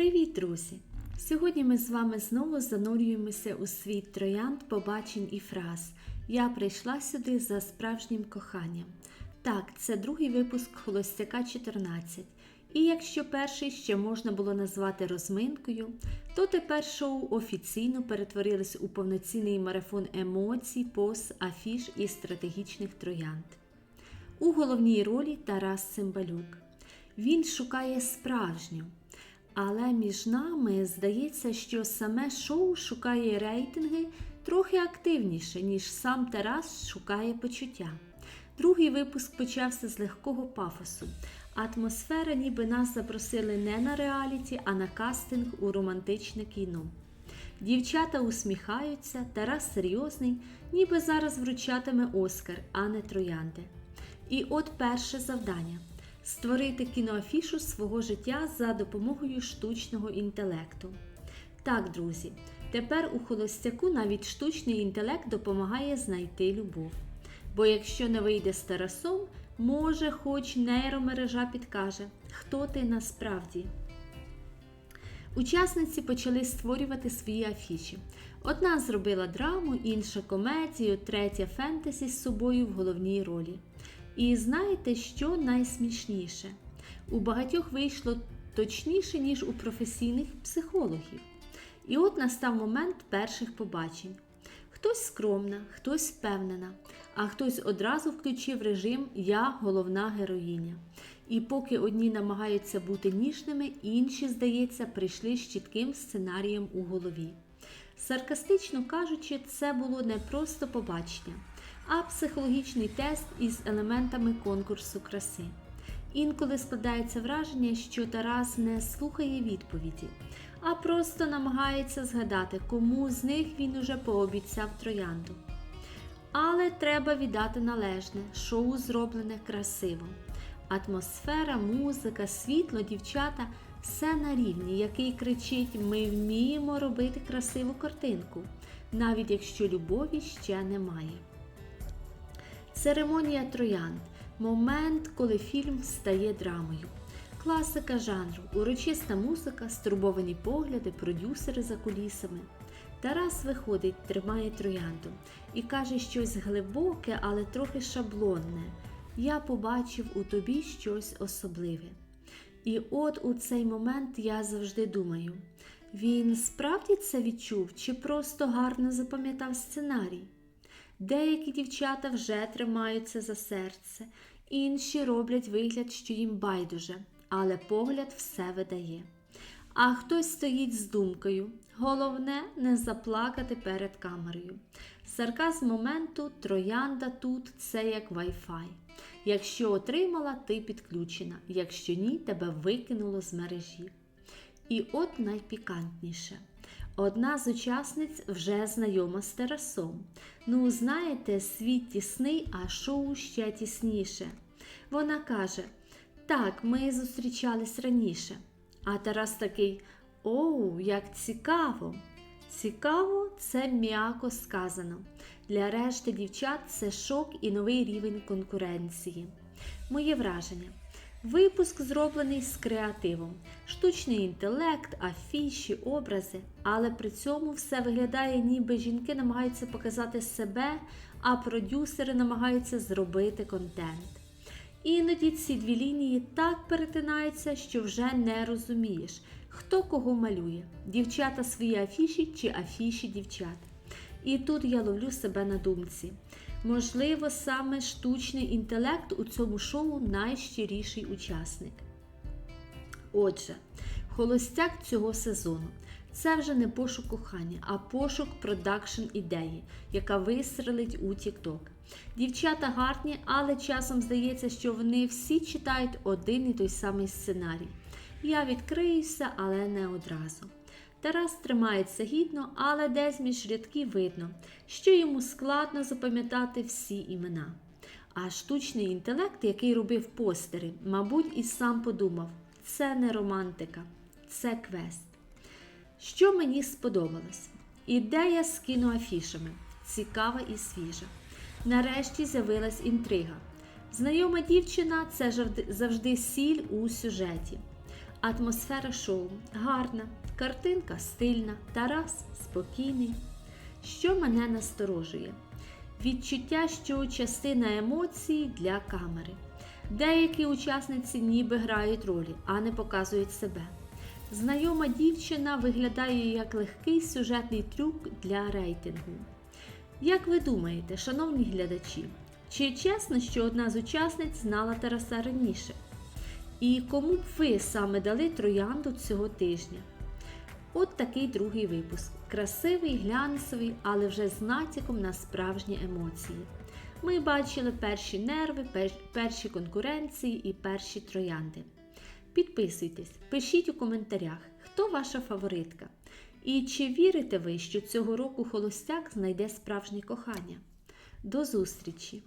Привіт, друзі! Сьогодні ми з вами знову занурюємося у світ троянд, побачень і фраз. Я прийшла сюди за справжнім коханням. Так, це другий випуск Холостяка 14. І якщо перший ще можна було назвати розминкою, то тепер шоу офіційно перетворилось у повноцінний марафон емоцій, поз, афіш і стратегічних троянд. У головній ролі Тарас Цимбалюк. Він шукає справжню. Але між нами здається, що саме шоу шукає рейтинги трохи активніше, ніж сам Тарас шукає почуття. Другий випуск почався з легкого пафосу. Атмосфера, ніби нас запросили не на реаліті, а на кастинг у романтичне кіно. Дівчата усміхаються, Тарас серйозний, ніби зараз вручатиме Оскар, а не троянди. І от перше завдання створити кіноафішу свого життя за допомогою штучного інтелекту. Так, друзі, тепер у холостяку навіть штучний інтелект допомагає знайти любов. Бо якщо не вийде з Тарасом, може, хоч нейромережа підкаже, хто ти насправді. Учасниці почали створювати свої афіші. Одна зробила драму, інша комедію, третя фентезі з собою в головній ролі. І знаєте, що найсмішніше? У багатьох вийшло точніше, ніж у професійних психологів. І от настав момент перших побачень. Хтось скромна, хтось впевнена, а хтось одразу включив режим Я головна героїня. І поки одні намагаються бути ніжними, інші, здається, прийшли з чітким сценарієм у голові. Саркастично кажучи, це було не просто побачення, а психологічний тест із елементами конкурсу краси. Інколи складається враження, що Тарас не слухає відповіді, а просто намагається згадати, кому з них він уже пообіцяв троянду. Але треба віддати належне, шоу зроблене красиво. Атмосфера, музика, світло, дівчата все на рівні, який кричить: Ми вміємо робити красиву картинку, навіть якщо любові ще немає. Церемонія троянд момент, коли фільм стає драмою. Класика жанру, урочиста музика, стурбовані погляди, продюсери за кулісами. Тарас виходить, тримає троянду і каже щось глибоке, але трохи шаблонне. Я побачив у тобі щось особливе. І от у цей момент я завжди думаю: він справді це відчув чи просто гарно запам'ятав сценарій? Деякі дівчата вже тримаються за серце, інші роблять вигляд, що їм байдуже, але погляд все видає. А хтось стоїть з думкою. Головне не заплакати перед камерою. Сарказм моменту, троянда тут це як Wi-Fi. Якщо отримала, ти підключена, якщо ні, тебе викинуло з мережі. І от найпікантніше. Одна з учасниць вже знайома з Тарасом. Ну, знаєте, світ тісний, а шоу ще тісніше. Вона каже: Так, ми зустрічались раніше. А Тарас такий: Оу, як цікаво! Цікаво, це м'яко сказано. Для решти дівчат це шок і новий рівень конкуренції. Моє враження. Випуск зроблений з креативом, штучний інтелект, афіші, образи, але при цьому все виглядає, ніби жінки намагаються показати себе, а продюсери намагаються зробити контент. Іноді ці дві лінії так перетинаються, що вже не розумієш, хто кого малює дівчата свої афіші чи афіші дівчат. І тут я ловлю себе на думці. Можливо, саме штучний інтелект у цьому шоу найщиріший учасник. Отже, холостяк цього сезону це вже не пошук кохання, а пошук продакшн ідеї, яка вистрелить у TikTok. Дівчата гарні, але часом здається, що вони всі читають один і той самий сценарій. Я відкриюся, але не одразу. Тарас тримається гідно, але десь між рядків видно, що йому складно запам'ятати всі імена. А штучний інтелект, який робив постери, мабуть, і сам подумав: це не романтика, це квест. Що мені сподобалось? Ідея з кіноафішами цікава і свіжа. Нарешті з'явилась інтрига. Знайома дівчина це завжди сіль у сюжеті. Атмосфера шоу гарна, картинка стильна, Тарас спокійний. Що мене насторожує? Відчуття, що частина емоцій для камери. Деякі учасниці ніби грають ролі, а не показують себе. Знайома дівчина виглядає як легкий сюжетний трюк для рейтингу. Як ви думаєте, шановні глядачі, чи чесно, що одна з учасниць знала Тараса раніше? І кому б ви саме дали троянду цього тижня? От такий другий випуск. Красивий, глянцевий, але вже з натяком на справжні емоції. Ми бачили перші нерви, перші конкуренції і перші троянди. Підписуйтесь, пишіть у коментарях, хто ваша фаворитка. І чи вірите ви, що цього року холостяк знайде справжнє кохання? До зустрічі!